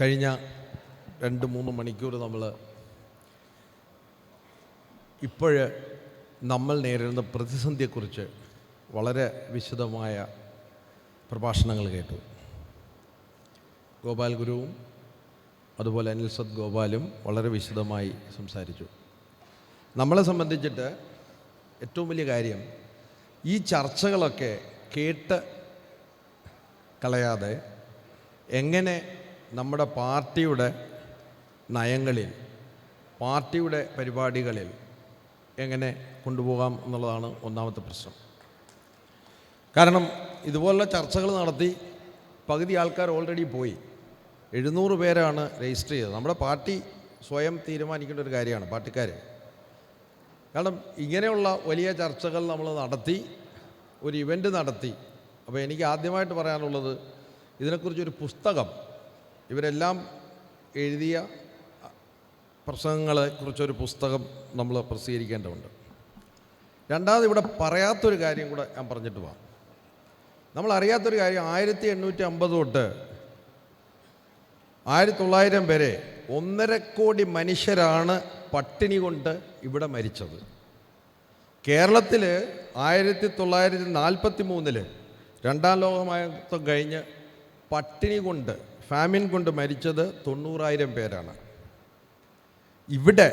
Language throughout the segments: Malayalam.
കഴിഞ്ഞ രണ്ട് മൂന്ന് മണിക്കൂർ നമ്മൾ ഇപ്പോഴ് നമ്മൾ നേരിടുന്ന പ്രതിസന്ധിയെക്കുറിച്ച് വളരെ വിശദമായ പ്രഭാഷണങ്ങൾ കേട്ടു. ഗോപാൽ ഗുരുവും അതുപോലെ അനിൽ സത് ഗോപാലും വളരെ വിശദമായി സംസാരിച്ചു. നമ്മളെ സംബന്ധിച്ചിട്ട് ഏറ്റവും വലിയ കാര്യം ഈ ചർച്ചകളൊക്കെ കേട്ട് കളയാതെ എങ്ങനെ നമ്മുടെ പാർട്ടിയുടെ നയങ്ങളിൽ പാർട്ടിയുടെ പരിപാടികളിൽ എങ്ങനെ കൊണ്ടുപോകാം എന്നുള്ളതാണ് ഒന്നാമത്തെ പ്രശ്നം. കാരണം ഇതുപോലുള്ള ചർച്ചകൾ നടത്തി പകുതി ആൾക്കാർ ഓൾറെഡി പോയി. എഴുന്നൂറ് പേരാണ് രജിസ്റ്റർ ചെയ്തത്. നമ്മുടെ പാർട്ടി സ്വയം തീരുമാനിക്കേണ്ട ഒരു കാര്യമാണ് പാർട്ടിക്കാർ കാരണം ഇങ്ങനെയുള്ള വലിയ ചർച്ചകൾ നമ്മൾ നടത്തി ഒരു ഇവന്റ് നടത്തി. അപ്പോൾ എനിക്ക് ആദ്യമായിട്ട് പറയാനുള്ളത് ഇതിനെക്കുറിച്ചൊരു പുസ്തകം ഇവരെല്ലാം എഴുതിയ പ്രസംഗങ്ങളെക്കുറിച്ചൊരു പുസ്തകം നമ്മൾ പ്രസിദ്ധീകരിക്കേണ്ടതുണ്ട്. രണ്ടാമത് ഇവിടെ പറയാത്തൊരു കാര്യം കൂടെ ഞാൻ പറഞ്ഞിട്ട് പോവാം. നമ്മൾ അറിയാത്തൊരു കാര്യം ആയിരത്തി എണ്ണൂറ്റി അമ്പത് തൊട്ട് ആയിരത്തി തൊള്ളായിരം വരെ ഒന്നര കോടി മനുഷ്യരാണ് പട്ടിണി കൊണ്ട് ഇവിടെ മരിച്ചത്. കേരളത്തിൽ ആയിരത്തി തൊള്ളായിരത്തി നാൽപ്പത്തി മൂന്നിൽ രണ്ടാം ലോകമയുദ്ധം കഴിഞ്ഞ് പട്ടിണി കൊണ്ട് ഫാമിൻ കൊണ്ട് മരിച്ചത് തൊണ്ണൂറായിരം പേരാണ്. ഇവിടെ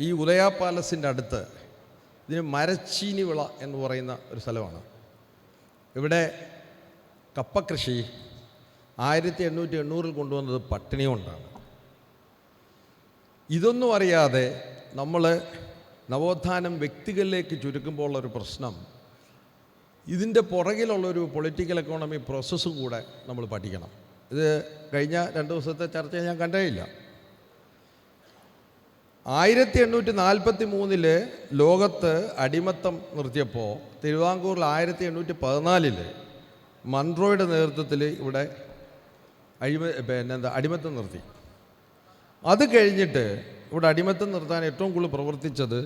ഈ ഉദയ പാലസിന്റെ അടുത്ത് ഇതിന് മരച്ചീനി വിള എന്ന് പറയുന്ന ഒരു സ്ഥലമാണ്. ഇവിടെ കപ്പകൃഷി ആയിരത്തി എണ്ണൂറ്റി എണ്ണൂറിൽ കൊണ്ടുവന്നത് പട്ടിണി കൊണ്ടാണ്. ഇതൊന്നും അറിയാതെ നമ്മൾ നവോത്ഥാനം വ്യക്തികളിലേക്ക് ചുരുക്കുമ്പോൾ ഉള്ളൊരു പ്രശ്നം ഇതിന്റെ പുറകിലുള്ളൊരു പൊളിറ്റിക്കൽ എക്കോണമി പ്രോസസ്സും കൂടെ നമ്മൾ പഠിക്കണം. ഇത് കഴിഞ്ഞ രണ്ട് ദിവസത്തെ ചർച്ച ഞാൻ കണ്ടേയില്ല. ആയിരത്തി എണ്ണൂറ്റി നാൽപ്പത്തി മൂന്നിൽ ലോകത്ത് അടിമത്തം നിർത്തിയപ്പോൾ തിരുവിതാംകൂറിൽ ആയിരത്തി എണ്ണൂറ്റി പതിനാലിൽ മൺട്രോയുടെ നേതൃത്വത്തിൽ ഇവിടെ അഴിമ പിന്നെ എന്താ അടിമത്തം നിർത്തി. അത് കഴിഞ്ഞിട്ട് ഇവിടെ അടിമത്തം നിർത്താൻ ഏറ്റവും കൂടുതൽ പ്രവർത്തിച്ചത്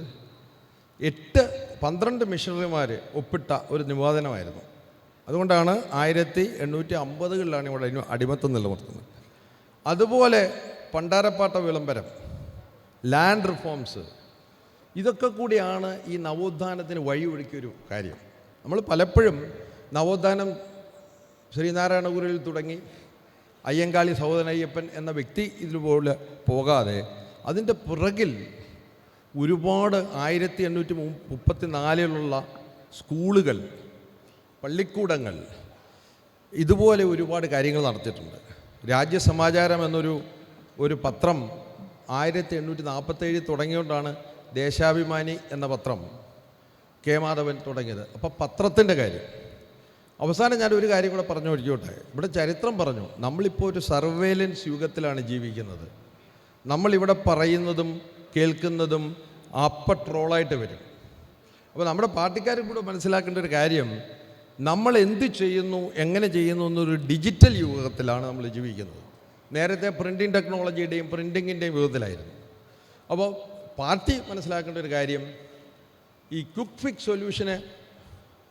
എട്ട് പന്ത്രണ്ട് മിഷണറിമാർ ഒപ്പിട്ട ഒരു നിവേദനമായിരുന്നു അതുകൊണ്ടാണ് ആയിരത്തി എണ്ണൂറ്റി അമ്പതുകളിലാണ് ഇവിടെ അടി- അടിമത്തം നിലനിർത്തുന്നത്. അതുപോലെ പണ്ടാരപ്പാട്ട വിളംബരം ലാൻഡ് റിഫോംസ് ഇതൊക്കെ കൂടിയാണ് ഈ നവോത്ഥാനത്തിന് വഴിയൊരുക്കിയൊരു കാര്യം. നമ്മൾ പലപ്പോഴും നവോത്ഥാനം ശ്രീനാരായണഗുരുവിൽ തുടങ്ങി അയ്യങ്കാളി സഹോദരൻ അയ്യപ്പൻ എന്ന വ്യക്തി ഇതുപോലെ പോകാതെ അതിന്റെ പിറകിൽ ഒരുപാട് ആയിരത്തി എണ്ണൂറ്റി മുപ്പത്തി നാലിലുള്ള സ്കൂളുകൾ പള്ളിക്കൂടങ്ങൾ ഇതുപോലെ ഒരുപാട് കാര്യങ്ങൾ നടത്തിയിട്ടുണ്ട്. രാജ്യസമാചാരം എന്നൊരു ഒരു പത്രം ആയിരത്തി എണ്ണൂറ്റി നാൽപ്പത്തേഴിൽ തുടങ്ങിയോണ്ടാണ് ദേശാഭിമാനി എന്ന പത്രം കെ മാധവൻ തുടങ്ങിയത്. അപ്പോൾ പത്രത്തിന്റെ കാര്യം. അവസാനം ഞാൻ ഒരു കാര്യം കൂടെ പറഞ്ഞു ഒഴിക്കോട്ടെ ഇവിടെ ചരിത്രം പറഞ്ഞു. നമ്മളിപ്പോൾ ഒരു സർവേലൻസ് യുഗത്തിലാണ് ജീവിക്കുന്നത്. നമ്മളിവിടെ പറയുന്നതും കേൾക്കുന്നതും അപ്പ ട്രോളായിട്ട് വരും. അപ്പോൾ നമ്മുടെ പാർട്ടിക്കാരും കൂടെ മനസ്സിലാക്കേണ്ട ഒരു കാര്യം നമ്മൾ എന്ത് ചെയ്യുന്നു എങ്ങനെ ചെയ്യുന്നു എന്നൊരു ഡിജിറ്റൽ യുഗത്തിലാണ് നമ്മൾ ജീവിക്കുന്നത്. നേരത്തെ പ്രിന്റിംഗ് ടെക്നോളജിയുടെയും പ്രിന്റിങ്ങിന്റെയും യുഗത്തിലായിരുന്നു. അപ്പോൾ പാർട്ടി മനസ്സിലാക്കേണ്ട ഒരു കാര്യം ഈ ക്വിക്ക് ഫിക് സൊല്യൂഷന്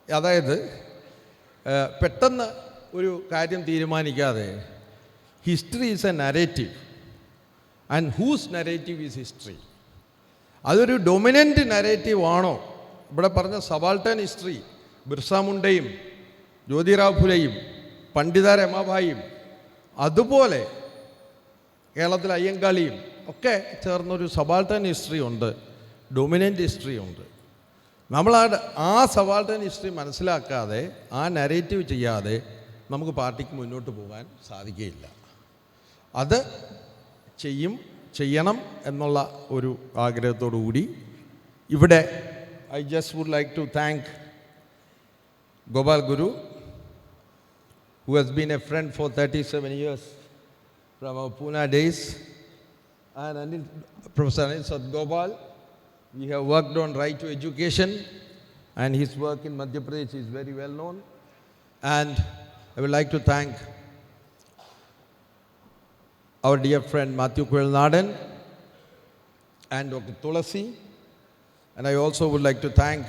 അതായത് പെട്ടെന്ന് ഒരു കാര്യം തീരുമാനിക്കാതെ history is a narrative and whose narrative is history. അതൊരു ഡൊമിനന്റ് നരേറ്റീവ് ആണോ ഇവിടെ പറഞ്ഞ സബാൾട്ടേൺ ഹിസ്റ്ററി. ബിർസ മുണ്ടയും ജ്യോതിറാവ് ഫുലെയും പണ്ഡിത രമാഭായിയും അതുപോലെ കേരളത്തിലെ അയ്യങ്കാളിയും ഒക്കെ ചേർന്നൊരു സബാൾട്ടൻ ഹിസ്റ്ററി ഉണ്ട് ഡൊമിനന്റ് ഹിസ്റ്ററി ഉണ്ട്. നമ്മൾ ആ ആ സബാൾട്ടൻ ഹിസ്റ്ററി മനസ്സിലാക്കാതെ ആ നരേറ്റീവ് ചെയ്യാതെ നമുക്ക് പാർട്ടിക്ക് മുന്നോട്ട് പോകാൻ സാധിക്കുകയില്ല. അത് ചെയ്യും ചെയ്യണം എന്നുള്ള ഒരു ആഗ്രഹത്തോടു കൂടി ഇവിടെ I just would like to thank Gopal Guru, who has been a friend for 37 years from our Pune days, and Anil, Professor Anil Sad Gopal. We have worked on right to education, and his work in Madhya Pradesh is very well known. And I would like to thank our dear friend Matthew Quilnaden and Dr. Tulasi. And I also would like to thank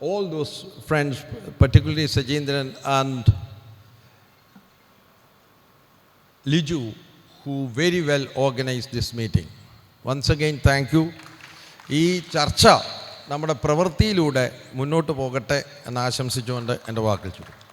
all those friends, particularly Sajindran and Liju, who very well organized this meeting. Once again, thank you. ഈ ചർച്ച നമ്മുടെ പ്രവൃത്തിയിലൂടെ മുന്നോട്ട് പോകട്ടെ എന്ന് ആശംസിച്ചുകൊണ്ട് എന്റെ വാക്കിൽ ചുരുക്കും